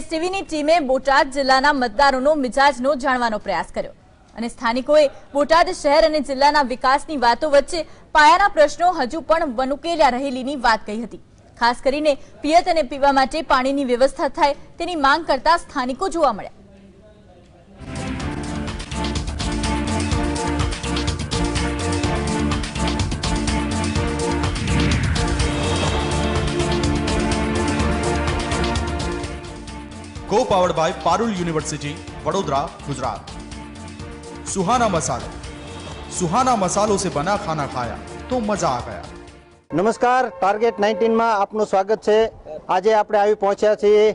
ટીવીની ટીમે બોટાદ જિલ્લાના મતદારોનો મિજાજનો જાણવાનો પ્રયાસ કર્યો. અને સ્થાનિકોએ બોટાદ શહેર અને જિલ્લાના વિકાસની વાતો વચ્ચે પાયાના પ્રશ્નો હજુ પણ વનુકેલ્યા રહેલીની વાત કહી હતી. ખાસ કરીને પિયત અને પીવા માટે પાણીની વ્યવસ્થા થાય તેની માંગ કરતા સ્થાનિકો જોવા મળ્યા. Co powered by Parul university Vadodara Gujarat Suhana મસાલો સુહાના મસાલો સે બના ખાના ખાયા તો મજા આ ગયા નમસ્કાર ટાર્ગેટ નાઇન્ટીનમાં આપનું સ્વાગત છે. આજે આપણે આવી પહોંચ્યા છીએ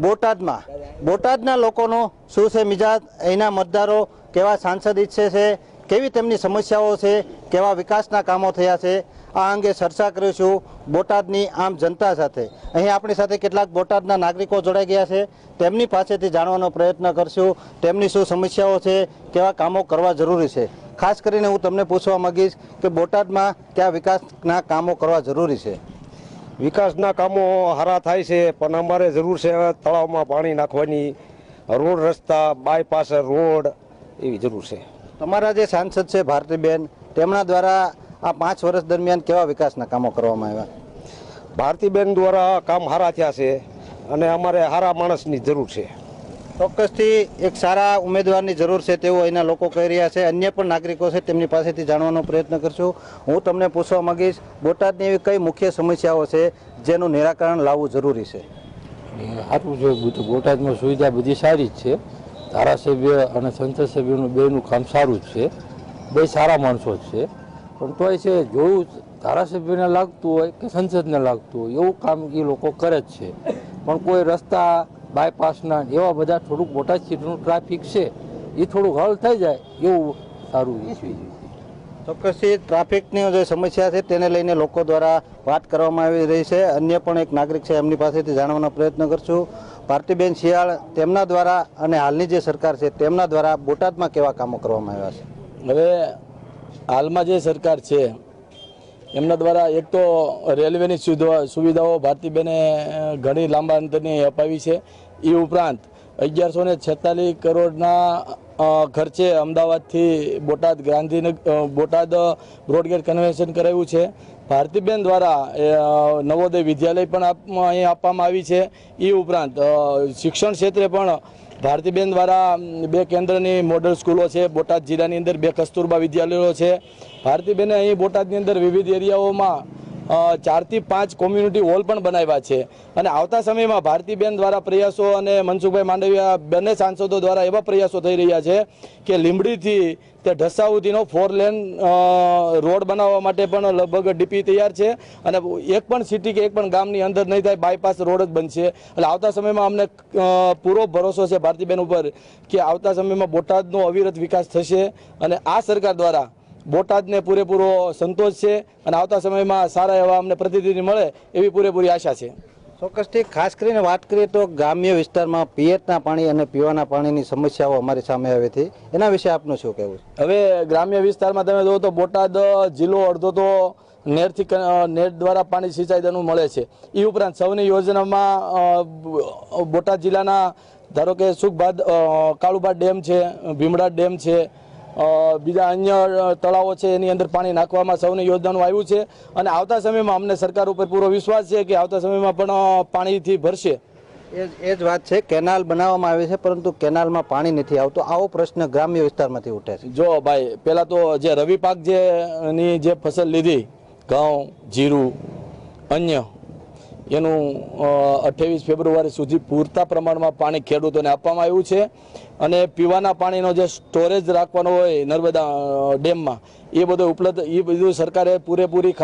બોટાદમાં. બોટાદના લોકોનો શું છે મિજાજ? અહીંના મતદારો કેવા સાંસદ ઈચ્છે છે? કેવી તેમની સમસ્યાઓ છે, કેવા વિકાસના કામો થયા છે, આ અંગે ચર્ચા કરીશું બોટાદની આમ જનતા સાથે. અહીં આપણી સાથે કેટલાક બોટાદના નાગરિકો જોડાઈ ગયા છે. તેમની પાસેથી જાણવાનો પ્રયત્ન કરશું. તેમની શું સમસ્યાઓ છે, કેવા કામો કરવા જરૂરી છે. ખાસ કરીને હું તમને પૂછવા માંગીશ કે બોટાદમાં કયા વિકાસના કામો કરવા જરૂરી છે? વિકાસના કામો સારા થાય છે, પણ અમારે જરૂર છે તળાવમાં પાણી નાખવાની. રોડ રસ્તા, બાયપાસ, રોડ, એવી જરૂર છે. તમારા જે સાંસદ છે ભારતીબેન તેમના દ્વારા આ પાંચ વર્ષ દરમિયાન કેવા વિકાસના કામો કરવામાં આવ્યા? ભારતીબેન દ્વારા કામ સારા થયા છે અને અમારે સારા માણસની જરૂર છે. ચોક્કસથી એક સારા ઉમેદવારની જરૂર છે તેવું અહીંના લોકો કહી રહ્યા છે. અન્ય પણ નાગરિકો છે તેમની પાસેથી જાણવાનો પ્રયત્ન કરશું. હું તમને પૂછવા માંગીશ બોટાદની એવી કઈ મુખ્ય સમસ્યાઓ છે જેનું નિરાકરણ લાવવું જરૂરી છે? સારું છે બધું બોટાદમાં સુવિધા બધી સારી જ છે. ધારાસભ્ય અને સંસદ સભ્યનું બેનું કામ સારું જ છે. બે સારા માણસો જ છે. પણ તોય છે જોયું ધારાસભ્યને લાગતું હોય કે સંસદને લાગતું હોય, એવું કામ એ લોકો કરે જ છે. પણ કોઈ રસ્તા બાયપાસના એવા બધા થોડુંક મોટા સિટીનું ટ્રાફિક છે, એ થોડુંક હલ થઈ જાય એવું સારું ઈચ્છવી જોઈએ ચોક્કસથી ટ્રાફિકની જે સમસ્યા છે તેને લઈને લોકો દ્વારા વાત કરવામાં આવી રહી છે. અન્ય પણ એક નાગરિક છે એમની પાસેથી જાણવાનો પ્રયત્ન કરશું. ભારતીબેન શિયાળ તેમના દ્વારા અને હાલની જે સરકાર છે તેમના દ્વારા બોટાદમાં કેવા કામો કરવામાં આવ્યા છે? હવે હાલમાં જે સરકાર છે, એમના દ્વારા એક તો રેલવેની સુવિધા સુવિધાઓ ભારતીબેને ઘણી લાંબા અંતરની અપાવી છે. એ ઉપરાંત અગિયારસો ને છેતાલીસ કરોડના ખર્ચે અમદાવાદથી Botad Gandhinagar Botad broad gauge conversion કરાવ્યું છે. ભારતીબેન દ્વારા નવોદય વિદ્યાલય પણ અહીં આપવામાં આવી છે. એ ઉપરાંત શિક્ષણ ક્ષેત્રે પણ ભારતીબેન દ્વારા બે કેન્દ્રની મોડલ સ્કૂલો છે. બોટાદ જિલ્લાની અંદર બે કસ્તુરબા વિદ્યાલયો છે. ભારતીબેને અહીં બોટાદની અંદર વિવિધ એરિયાઓમાં ચારથી પાંચ કોમ્યુનિટી હોલ પણ બનાવ્યા છે. અને આવતા સમયમાં ભારતીબેન દ્વારા પ્રયાસો અને મનસુખભાઈ માંડવિયા બંને સાંસદો દ્વારા એવા પ્રયાસો થઈ રહ્યા છે કે લીંબડીથી તે ઢસા ફોર લેન રોડ બનાવવા માટે પણ લગભગ ડીપી તૈયાર છે. અને એક પણ સિટી કે એક પણ ગામની અંદર નહીં થાય બાયપાસ રોડ જ બનશે. એટલે આવતા સમયમાં અમને પૂરો ભરોસો છે ભારતીબેન ઉપર કે આવતા સમયમાં બોટાદનો અવિરત વિકાસ થશે. અને આ સરકાર દ્વારા બોટાદને પૂરેપૂરો સંતોષ છે અને આવતા સમયમાં સારા એવા અમને પ્રતિનિધિ મળે એવી પૂરેપૂરી આશા છે. ચોક્કસથી ખાસ કરીને વાત કરીએ તો ગ્રામ્ય વિસ્તારમાં પિયતના પાણી અને પીવાના પાણીની સમસ્યાઓ અમારી સામે આવી હતી એના વિશે આપનું શું કહેવું હવે ગ્રામ્ય વિસ્તારમાં તમે જુઓ તો બોટાદ જિલ્લો અડધો તો નેરથી નેટ દ્વારા પાણી સિંચાઈ તેનું મળે છે. એ ઉપરાંત સૌની યોજનામાં બોટાદ જિલ્લાના ધારો કે સુખબાદ અ, ડેમ છે ભીમડા ડેમ છે બીજા અન્ય તળાવો છે એની અંદર પાણી નાખવામાં સૌને યોજનાનું આવ્યું છે. અને આવતા સમયમાં અમને સરકાર ઉપર પૂરો વિશ્વાસ છે કે આવતા સમયમાં પણ પાણીથી ભરશે. એ એ જ વાત છે કેનાલ બનાવવામાં આવી છે પરંતુ કેનાલમાં પાણી નથી આવતું. આવો પ્રશ્ન ગ્રામ્ય વિસ્તારમાંથી ઉઠે છે. જો ભાઈ પહેલાં તો જે રવિ પાક જે ની જે ફસલ લીધી ઘઉં જીરું અન્ય એનું અઠ્યાવીસ ફેબ્રુઆરી સુધી પૂરતા પ્રમાણમાં પાણી ખેડૂતોને આપવામાં આવ્યું છે. અને પીવાના પાણીનો જે સ્ટોરેજ રાખવાનો હોય, નર્મદા ડેમમાં, એ બધો ઉપલબ્ધ, એ બધું સરકારે પૂરેપૂરી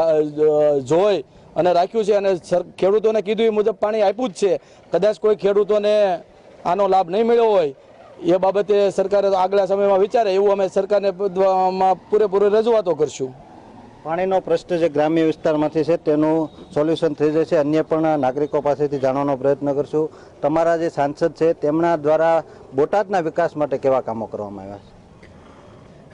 જોઈ અને રાખ્યું છે. અને ખેડૂતોને કીધું એ મુજબ પાણી આપ્યું જ છે. કદાચ કોઈ ખેડૂતોને આનો લાભ નહીં મળ્યો હોય, એ બાબતે સરકારે આગલા સમયમાં વિચારે એવું અમે સરકારને પૂરેપૂરી રજૂઆતો કરશું. પાણીનો પ્રશ્ન જે ગ્રામ્ય વિસ્તારમાંથી છે તેનું સોલ્યુશન થઈ જશે. અન્ય પણ નાગરિકો પાસેથી જાણવાનો પ્રયત્ન કરશું. તમારા જે સાંસદ છે તેમના દ્વારા બોટાદના વિકાસ માટે કેવા કામો કરવામાં આવ્યા છે?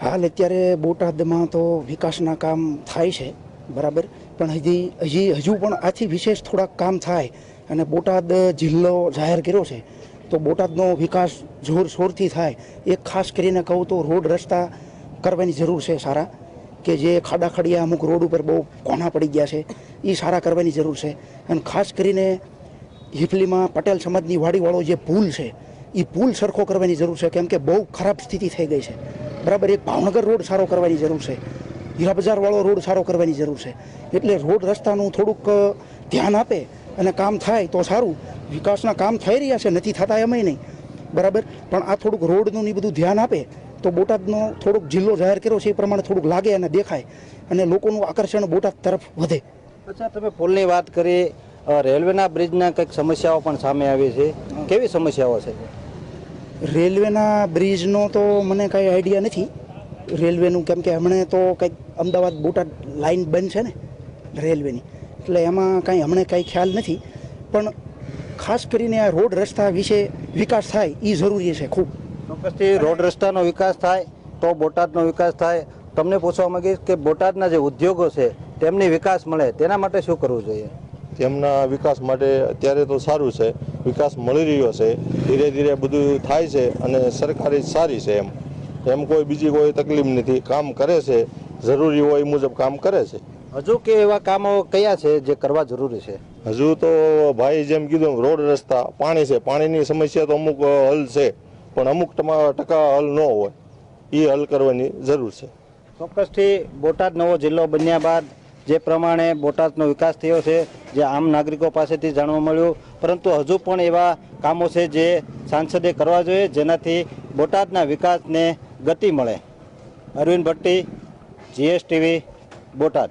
હાલ અત્યારે બોટાદમાં તો વિકાસના કામ થાય છે, બરાબર? પણ હજી હજી, હજુ પણ આથી વિશેષ થોડાક કામ થાય અને બોટાદ જિલ્લો જાહેર કર્યો છે, તો બોટાદનો વિકાસ જોરશોરથી થાય. એ ખાસ કરીને કહું તો રોડ રસ્તા કરવાની જરૂર છે સારા. કે જે ખાડા ખડિયા અમુક રોડ ઉપર બહુ કોના પડી ગયા છે એ સારા કરવાની જરૂર છે. અને ખાસ કરીને હિફલીમાં પટેલ સમાજની વાડીવાળો જે પુલ છે એ પુલ સરખો કરવાની જરૂર છે, કેમ કે બહુ ખરાબ સ્થિતિ થઈ ગઈ છે. બરાબર, એક ભાવનગર રોડ સારો કરવાની જરૂર છે. હીરા બજારવાળો રોડ સારો કરવાની જરૂર છે. એટલે રોડ રસ્તાનું થોડુંક ધ્યાન આપે અને કામ થાય તો સારું. વિકાસના કામ થઈ રહ્યા છે, નથી થતા એમય નહીં. બરાબર? પણ આ થોડુંક રોડનું ને બધું ધ્યાન આપે તો બોટાદનો થોડોક જિલ્લો જાહેર કર્યો છે એ પ્રમાણે થોડુંક લાગે અને દેખાય અને લોકોનું આકર્ષણ બોટાદ તરફ વધે. અચ્છા તમે પુલની વાત કરી રેલવેના બ્રિજના કંઈક સમસ્યાઓ પણ સામે આવી છે. કેવી સમસ્યાઓ છે? રેલવેના બ્રિજનો તો મને કાંઈ આઈડિયા નથી. રેલવેનું કેમ કે હમણાં તો કંઈક અમદાવાદ બોટાદ લાઈન બંધ છે ને રેલવેની. એટલે એમાં કાંઈ હમણાં કાંઈ ખ્યાલ નથી. પણ ખાસ કરીને આ રોડ રસ્તા વિશે વિકાસ થાય એ જરૂરી છે ખૂબ. ચોક્કસથી રોડ રસ્તાનો વિકાસ થાય તો બોટાદનો વિકાસ થાય. તમને પૂછવા માંગીશ કે બોટાદના જે ઉદ્યોગો છે તેમની વિકાસ મળે તેના માટે શું કરવું જોઈએ? તેમના વિકાસ માટે અત્યારે તો સારું છે વિકાસ મળી રહ્યો છે ધીરે ધીરે બધું થાય છે અને સરકારી સારી છે એમ. એમ કોઈ બીજી કોઈ તકલીફ નથી કામ કરે છે જરૂરી હોય એ મુજબ કામ કરે છે. હજુ કે એવા કામો કયા છે જે કરવા જરૂરી છે? હજુ તો ભાઈ જેમ કીધું રોડ રસ્તા પાણી છે પાણીની સમસ્યા તો અમુક હલ છે. પણ અમુક ટમા- ટકા હલ ન હોય. એ હલ કરવાની જરૂર છે. ચોક્કસથી બોટાદ નવો જિલ્લો બન્યા બાદ જે પ્રમાણે બોટાદનો વિકાસ થયો છે, જે આમ નાગરિકો પાસેથી જાણવા મળ્યું, પરંતુ હજુ પણ એવા કામો છે જે સાંસદે કરવા જોઈએ, જેનાથી બોટાદના વિકાસને ગતિ મળે. અરવિંદ ભટ્ટી, જીએસટીવી, બોટાદ.